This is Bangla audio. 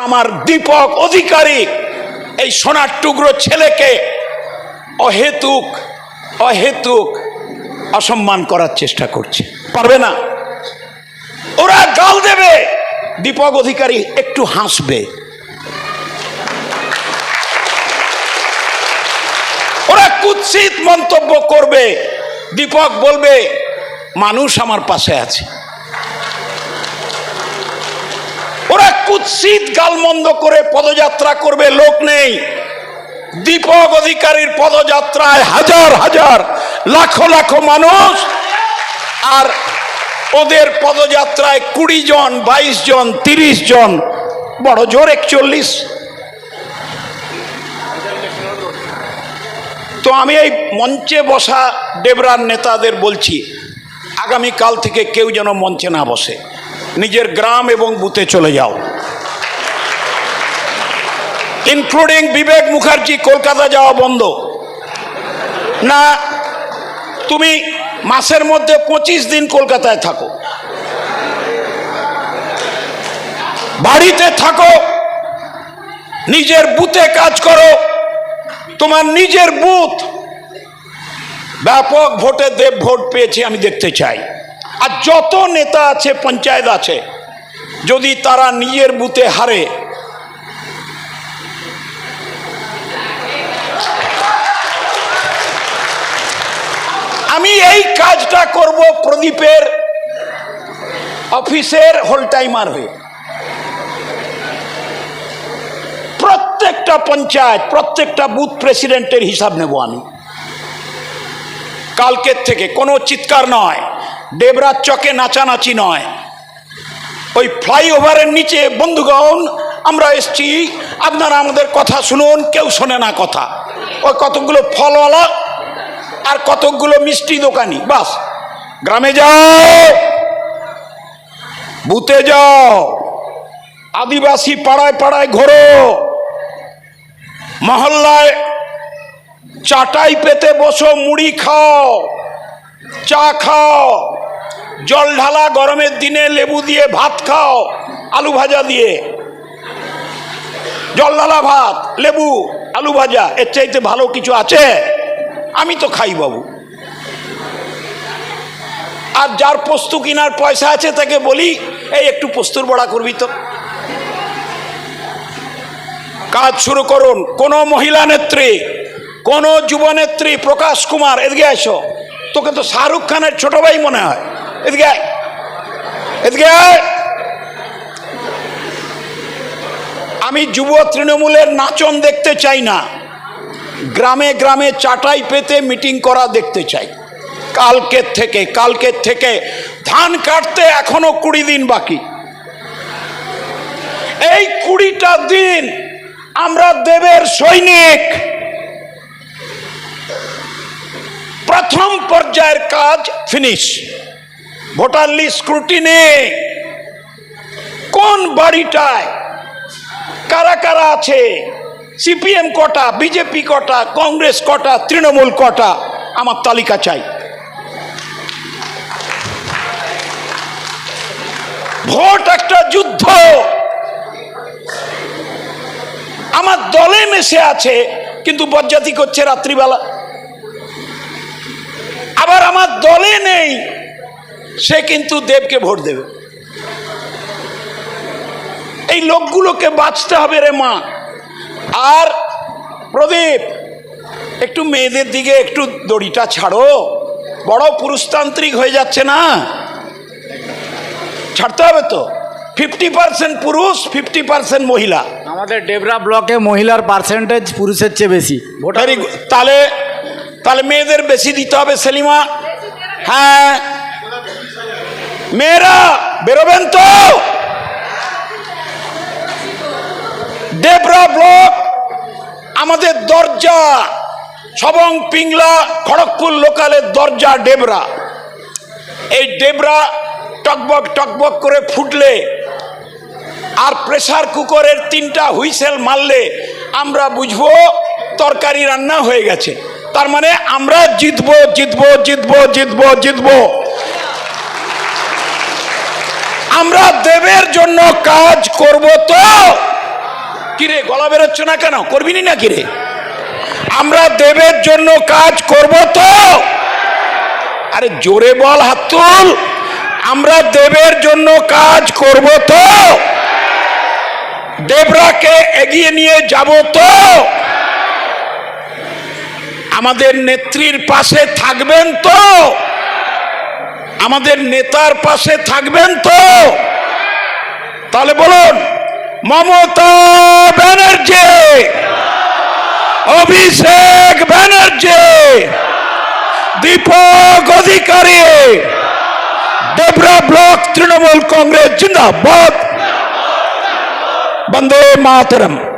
আমার দীপক অধিকারী, এই সোনার টুকরো ছেলেকে অহেতুক অহেতুক অসম্মান করার চেষ্টা করছে। পারবে না? ওরা গাল দেবে। দীপক অধিকারী একটু হাসবে। ওরা কুৎসিত মন্তব্য করবে। দীপক বলবে, মানুষ আমার পাশে আছে। ওরা কুৎসিত গালমন্দ করে পদযাত্রা করবে, লোক নেই। দীপক অধিকারীর পদযাত্রায় হাজার হাজার, লাখো লাখো মানুষ। আর ওদের পদযাত্রায় কুড়ি জন, বাইশ জন, তিরিশ জন, বড় জোর একচল্লিশ। তো আমি এই মঞ্চে বসা ডেবরার নেতাদের বলছি, আগামীকাল থেকে কেউ যেন মঞ্চে না বসে। নিজের গ্রাম এবং বুথে চলে যাও। ইনক্লুডিং বিবেক মুখার্জি, কলকাতা যাওয়া বন্ধ। না, তুমি মাসের মধ্যে পঁচিশ দিন কলকাতায় থাকো। বাড়িতে থাকো, নিজের বুথে কাজ করো, তোমার নিজের বুথ। ব্যাপক ভোটে দেব ভোট পেয়েছে, আমি দেখতে চাই। আর যত নেতা আছে, পঞ্চায়েত আছে, যদি তারা নিজের বুথে হারে, আমি এই কাজটা করব প্রদীপের অফিসের হোল টাইমার হয়ে। প্রত্যেকটা পঞ্চায়েত, প্রত্যেকটা বুথ প্রেসিডেন্টের হিসাব নেব আমি। কালকের থেকে, কোনো চিৎকার নয়। দেবরাজ চকে নাচানাচি নয়। ওই ফ্লাইওভারের নিচে, বন্ধুগণ, আমরা এসছি। আপনারা আমাদের কথা শুনুন, কেউ শোনে না কথা। ওই কতগুলো ফলওয়ালা আর কতকগুলো মিষ্টি দোকানি, বাস। গ্রামে যাও বুতে যাও। আদিবাসী পাড়ায় পাড়ায় ঘোরো। মহল্লায় চাটাই পেতে বসো, মুড়ি খাও, চা খাও। জল ঢালা, গরমের দিনে লেবু দিয়ে ভাত খাও, আলু ভাজা দিয়ে। জল ঢালা ভাত, লেবু, আলু ভাজা, এর চাইতে ভালো কিছু আছে? আমি তো খাই বাবু। আর যার পোস্ত কেনার পয়সা আছে তাকে বলি, এই একটু পোস্তুর বড়া করবি তো। কাজ শুরু করুন। কোন মহিলা নেত্রী, কোন যুবনেত্রী প্রকাশ কুমার, এদিকে আসো তোকে তো শাহরুখ খানের ছোট ভাই মনে হয়। এদিকে আয়। এদিকে আয়। আমি যুব তৃণমূলের নাচন দেখতে চাই না। গ্রামে গ্রামে চাটাই পেতে মিটিং করা দেখতে চাই। কালকের থেকে কালকের থেকে ধান কাটতে এখনও কুড়ি দিন বাকি। এই কুড়িটা দিন আমরা দেবের সৈনিক। প্রথম পর্যায়ের কাজ ফিনিশ। ভোটার লিস্ট স্ক্রুটিনে কোন বাড়িটায় কারা কারা আছে? সিপিএম কটা বিজেপি কটা, কংগ্রেস কটা, তৃণমূল কটা? আমার তালিকা চাই। ভোট একটা যুদ্ধ। আমার দলে মেশে আছে, কিন্তু বজ্জাতি করছে রাত্রিবেলা। আবার আমার দলে নেই। সে কিন্তু দেবকে ভোট দেবে। এই লোকগুলোকে বাঁচতে হবে রে মা। আর প্রদীপ একটু মেয়েদের দিকে একটু দড়িটা ছাড়ো। বড় পুরুষতান্ত্রিক হয়ে যাচ্ছে না? ছাড়তে হবে তো। ফিফটি পার্সেন্ট পুরুষ ফিফটি পার্সেন্ট মহিলা। আমাদের ডেবরা ব্লকে মহিলার পার্সেন্টেজ পুরুষের চেয়ে বেশি। ভোটার তাহলে তাহলে মেয়েদের বেশি দিতে হবে সেলিমা। হ্যাঁ। মেয়েরা, বেরোবেন তো। ডেবরা ব্লক, আমাদের দরজা সবং পিংলা, খড়গপুর লোকালের দরজা ডেবরা এই ডেবরা টকবক টকবক করে ফুটলে আর প্রেসার কুকারের তিনটা হুইসেল মারলে আমরা বুঝব তরকারি রান্না হয়ে গেছে। তার মানে আমরা জিতবো জিতবো জিতবো জিতবো জিতবো। আমরা দেবের জন্য কাজ করব তো। কিরে, গলা বেরোচ্ছে না কেন? করবি নি কিরে? আমরা দেবের জন্য কাজ করব তো। আরে, জোরে বল হাত তুল। আমরা দেবের জন্য কাজ করব তো। দেবরাকে এগিয়ে নিয়ে যাব তো। আমাদের নেত্রীর পাশে থাকবেন তো। আমাদের নেতার পাশে থাকবেন তো? তাহলে বলুন, মমতা ব্যানার্জি, অভিষেক ব্যানার্জি, দীপক অধিকারী ডেবরা ব্লক তৃণমূল কংগ্রেস, জিন্দাবাদ। বন্দে মাতরম।